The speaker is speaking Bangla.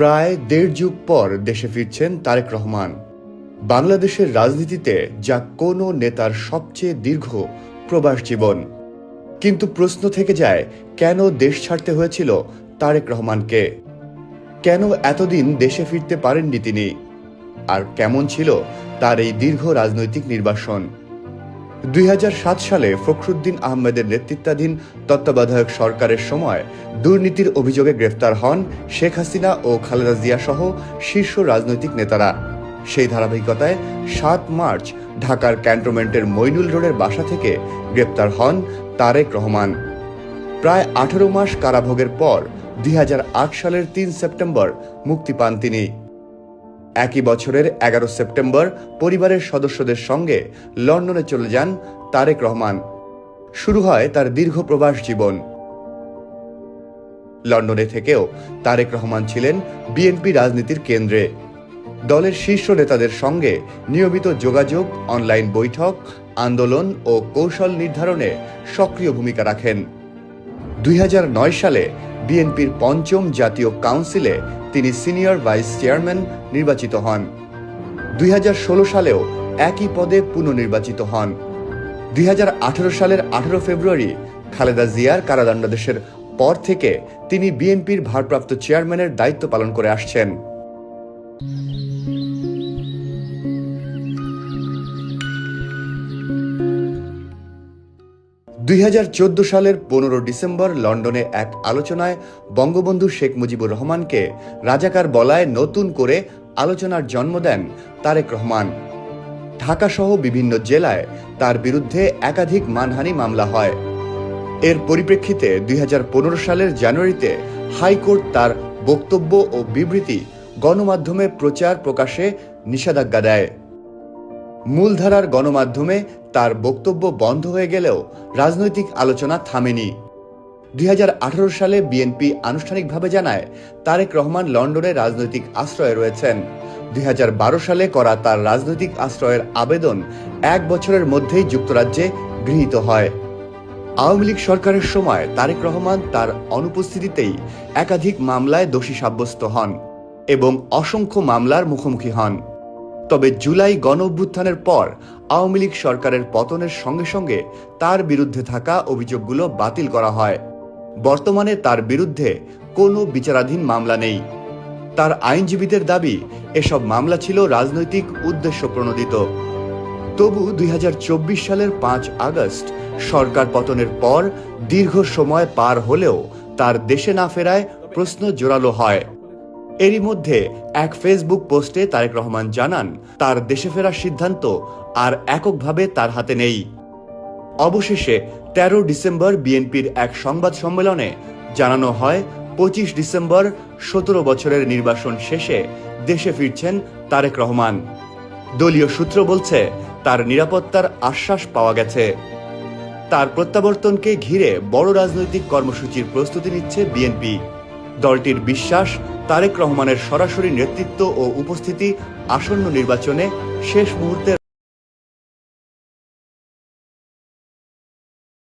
প্রায় দেড় যুগ পর দেশে ফিরছেন তারেক রহমান। বাংলাদেশের রাজনীতিতে যা কোনো নেতার সবচেয়ে দীর্ঘ প্রবাস জীবন। কিন্তু প্রশ্ন থেকে যায়, কেন দেশ ছাড়তে হয়েছিল তারেক রহমানকে? কেন এতদিন দেশে ফিরতে পারেননি তিনি? আর কেমন ছিল তার এই দীর্ঘ রাজনৈতিক নির্বাসন? দুই হাজার সাত সালে ফখরুদ্দিন আহমেদের নেতৃত্বাধীন তত্ত্বাবধায়ক সরকারের সময় দুর্নীতির অভিযোগে গ্রেফতার হন শেখ হাসিনা ও খালেদা জিয়া সহ শীর্ষ রাজনৈতিক নেতারা। সেই ধারাবাহিকতায় সাত মার্চ ঢাকার ক্যান্টনমেন্টের মইনুল রোডের বাসা থেকে গ্রেপ্তার হন তারেক রহমান। প্রায় আঠারো মাস কারাভোগের পর দুই হাজার আট সালের তিন সেপ্টেম্বর মুক্তি পান তিনি। একই বছরের এগারো সেপ্টেম্বর পরিবারের সদস্যদের সঙ্গে লন্ডনে চলে যান তারেক রহমান। শুরু হয় তার দীর্ঘ প্রবাস জীবন। লন্ডনে থেকেও তারেক রহমান ছিলেন বিএনপি রাজনীতির কেন্দ্রে। দলের শীর্ষ নেতাদের সঙ্গে নিয়মিত যোগাযোগ, অনলাইন বৈঠক, আন্দোলন ও কৌশল নির্ধারণে সক্রিয় ভূমিকা রাখেন। দুই হাজার নয় সালে বিএনপির পঞ্চম জাতীয় কাউন্সিলে তিনি সিনিয়র ভাইস চেয়ারম্যান নির্বাচিত হন। দুই হাজার ষোলো সালেও একই পদে পুনর্নির্বাচিত হন। দুই হাজার আঠারো সালের আঠারো ফেব্রুয়ারি খালেদা জিয়ার কারাদণ্ডাদেশের পর থেকে তিনি বিএনপির ভারপ্রাপ্ত চেয়ারম্যানের দায়িত্ব পালন করে আসছেন। দুই হাজার চোদ্দ সালের পনেরো ডিসেম্বর লন্ডনে এক আলোচনায় বঙ্গবন্ধু শেখ মুজিবুর রহমানকে রাজাকার বলায় নতুন করে আলোচনার জন্ম দেন তারেক রহমান। ঢাকাসহ বিভিন্ন জেলায় তার বিরুদ্ধে একাধিক মানহানি মামলা হয়। এর পরিপ্রেক্ষিতে দুই হাজার পনেরো সালের জানুয়ারিতে হাইকোর্ট তার বক্তব্য ও বিবৃতি গণমাধ্যমে প্রচার প্রকাশে নিষেধাজ্ঞা দেয়। মূলধারার গণমাধ্যমে তার বক্তব্য বন্ধ হয়ে গেলেও রাজনৈতিক আলোচনা থামেনি। দুই হাজার আঠারো সালে বিএনপি আনুষ্ঠানিকভাবে জানায়, তারেক রহমান লন্ডনে রাজনৈতিক আশ্রয়ে রয়েছেন। দুই হাজার বারো সালে করা তার রাজনৈতিক আশ্রয়ের আবেদন এক বছরের মধ্যেই যুক্তরাজ্যে গৃহীত হয়। আওয়ামী লীগ সরকারের সময় তারেক রহমান তার অনুপস্থিতিতেই একাধিক মামলায় দোষী সাব্যস্ত হন এবং অসংখ্য মামলার মুখোমুখি হন। তবে জুলাই গণ অভ্যুত্থানের পর আওয়ামী লীগ সরকারের পতনের সঙ্গে সঙ্গে তার বিরুদ্ধে থাকা অভিযোগগুলো বাতিল করা হয়। বর্তমানে তার বিরুদ্ধে কোনো বিচারাধীন মামলা নেই। তার আইনজীবীদের দাবি, এসব মামলা ছিল রাজনৈতিক উদ্দেশ্য প্রণোদিত। তবু দুই হাজার চব্বিশ সালের পাঁচ আগস্ট সরকার পতনের পর দীর্ঘ সময় পার হলেও তার দেশে না ফেরায় প্রশ্ন জোরালো হয়। এরই মধ্যে এক ফেসবুক পোস্টে তারেক রহমান জানান, তার দেশে ফেরার সিদ্ধান্ত আর এককভাবে তার হাতে নেই। অবশেষে তেরো ডিসেম্বর বিএনপির এক সংবাদ সম্মেলনে জানানো হয়, পঁচিশ ডিসেম্বর সতেরো বছরের নির্বাসন শেষে দেশে ফিরছেন তারেক রহমান। দলীয় সূত্র বলছে, তার নিরাপত্তার আশ্বাস পাওয়া গেছে। তার প্রত্যাবর্তনকে ঘিরে বড় রাজনৈতিক কর্মসূচির প্রস্তুতি নিচ্ছে বিএনপি। দলটির বিশ্বাস তারেক রহমানের সরাসরি নেতৃত্ব ও উপস্থিতি আসন্ন নির্বাচনে শেষ মুহূর্তে